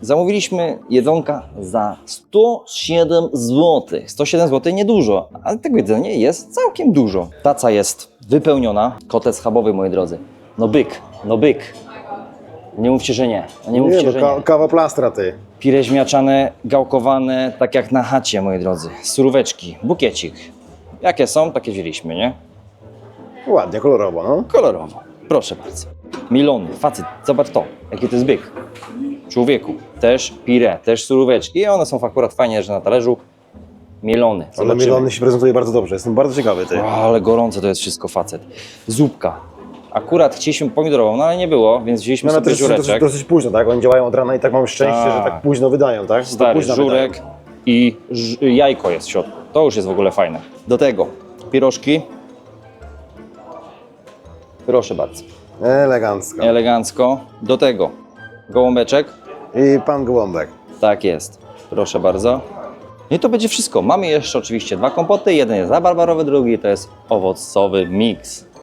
Zamówiliśmy jedzonka za 107 zł. 107 zł niedużo, ale tego jedzenia jest całkiem dużo. Taca jest wypełniona. Kotlet schabowy, moi drodzy. No byk, no byk. Nie mówcie, że nie. No nie mówcie, no, że ka- nie. kawa plastra, ty. Pire zmiaczane, gałkowane, tak jak na chacie, moi drodzy. Suróweczki, bukiecik. Jakie są, takie wzięliśmy, nie? Ładnie, kolorowo, no. Kolorowo. Proszę bardzo. Milony, facet, zobacz to, jaki to jest byk. Człowieku, też pire, też suróweczki. I one są akurat fajnie, że na talerzu. Mielony, Ale zobaczymy. mielony się prezentuje bardzo dobrze, jestem bardzo ciekawy, ty. O, ale gorące to jest wszystko, facet. Zupka. Akurat chcieliśmy pomidorową, no ale nie było, więc wzięliśmy No, ale sobie też dosyć, żureczek. dosyć późno, tak? Oni działają od rana i tak mam szczęście, Tak. że tak późno wydają, tak? To Stary późno żurek wydają. i ż- jajko jest w środku. To już jest w ogóle fajne. Do tego pierożki. Proszę bardzo. Elegancko. Elegancko. Do tego gołąbeczek. I pan Gołąbek. Tak jest. Proszę bardzo. I to będzie wszystko. Mamy jeszcze oczywiście dwa kompoty. Jeden jest rabarbarowy, drugi to jest owocowy miks.